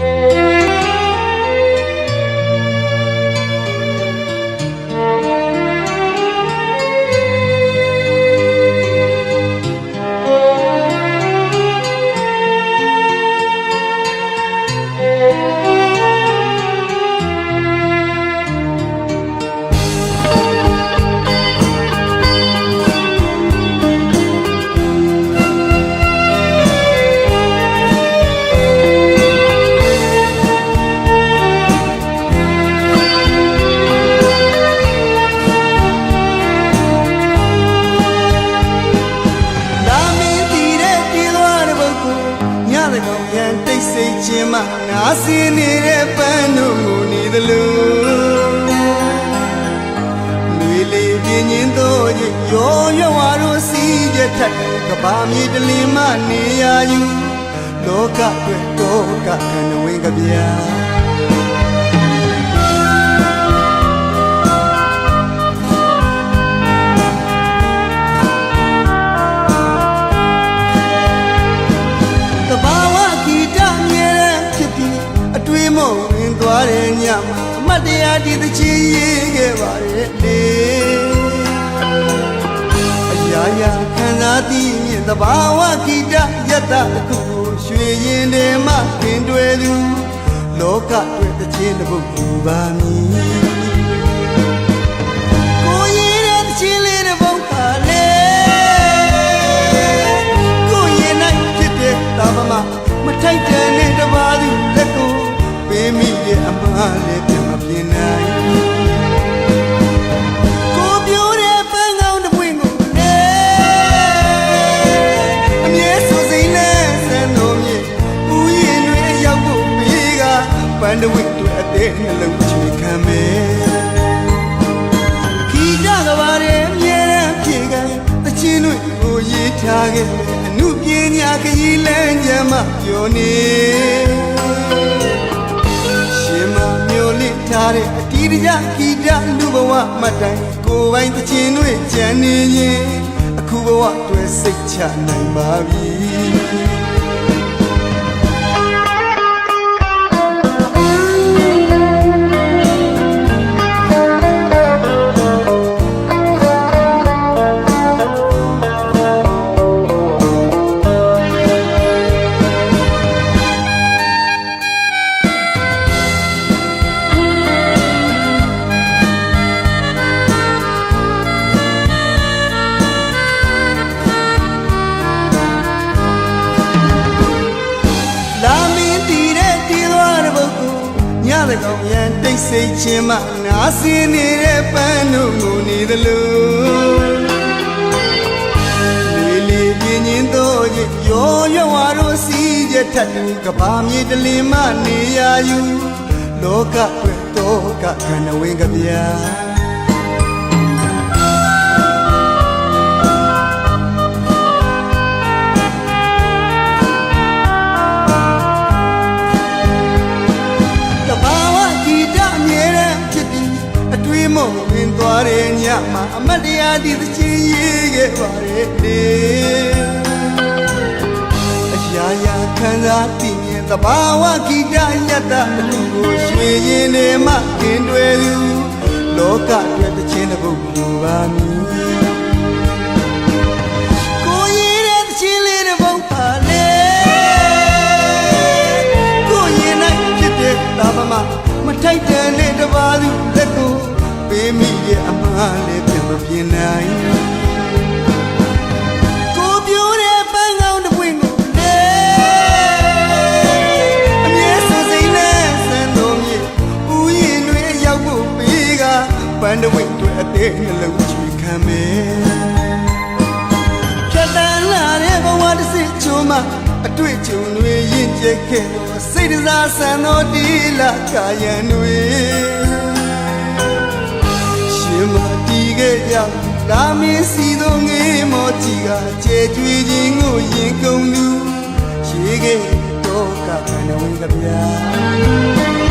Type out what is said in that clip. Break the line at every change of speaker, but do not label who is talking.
လာ တိတ်ဆိတ်ခြင်းမှနာစင်းနေတဲ့ပန်းတို့ကိုနေသလိုလူလေးပြင်းရင်တော့ရောရွာတို့စီးတဲ့ထက်ကဘာမြေတလင်းမနေရယူလောကအတွက်တော့ကခဏဝင်ကြဗျာ မှာအမတ်တရားဒီသချင်းရေးခဲ့ပါရဲ့လေအရာရာခံစားသိမြင်တဘာဝဂီတယတ္တတစ်ခုကိုရွှေရင်ထဲမှာခင်တွယ်သူလောကအတွက်သချင်းတစ်ပုဒ်ပူပါမည်ကိုရေးတဲ့သချင်းလေးတစ်ပုဒ်ပါလေကိုရင်နိုင်ဖြစ်တဲ့တာမမမထိုက်တဲ့နဲ့တပါးသူလက်ကိုပေးမိရဲ့အမှားလ န်းတဝိတ်တွေအသေးနှလုံးချွေခံမယ်ခီကြကပါရဲ့အမြဲတမ်းဖြေကံတချင်းတွေကိုရေးထားခဲ့အမှုပညာခရီးလမ်းညမှာပြောနေရှင်မမျိုးလင့်ထားတဲ့အတီးတကြခီကြလူဘဝမတိုင်ကိုယ်ပိုင်တချင်းတွေကြံနေရင်အခုဘဝတွေစိတ်ချနိုင်ပါပြီ ညတဲ့ကောင်ရန်တိတ်ဆိတ်ခြင်းမှနာစင်းနေတဲ့ပန်းတို့ကိုနေသလိုလေလေပြင်းရင်တော့ရောရွာတို့စီးကြထက်တူကဘာမြေတလင်းမနေရယူလောကအတွက်တော့ကခဏဝင်ကြဗျာ သွားတဲ့ညမှာအမတ်တရားဒီသချင်းရေးခဲ့ပါရဲ့လေအရာရာခံစားသိမြင်တဘာဝဂီတယတ္တအတူကိုရွှေရင်ထဲမှာခင်တွယ်သူလောကအတွက်သချင်းတစ်ပုဒ်လိုပါမည် လည်းပြန်မပြင်းနိုင်ကိုပြိုးတဲ့ပန်းကောင်းတစ်ပွင့်ကိုလေအမြဲဆိုစိမ့်နဲ့ဆန်းတော်မြေဦးရင်တွေရောက်ဖို့ပြီးကပန်းတဝိတ်တွေအသေးနှလုံးချွေခံမယ်ဖြတ်တန်းလာတဲ့ဘဝတစ်စစ်ချုံမှာအတွေ့အကြုံတွေရင်ကျက်ခဲ့တော့စိတ်တစားဆန်တော်ဒီလာကာယံတွေ တီးခဲ့ကြလာမင်းစီသောငေးမောကြီးကကျဲကြွေခြင်းကိုရင်ကုန်လူရှိခဲ့တော့ကခဏဝင်ကြဗျာ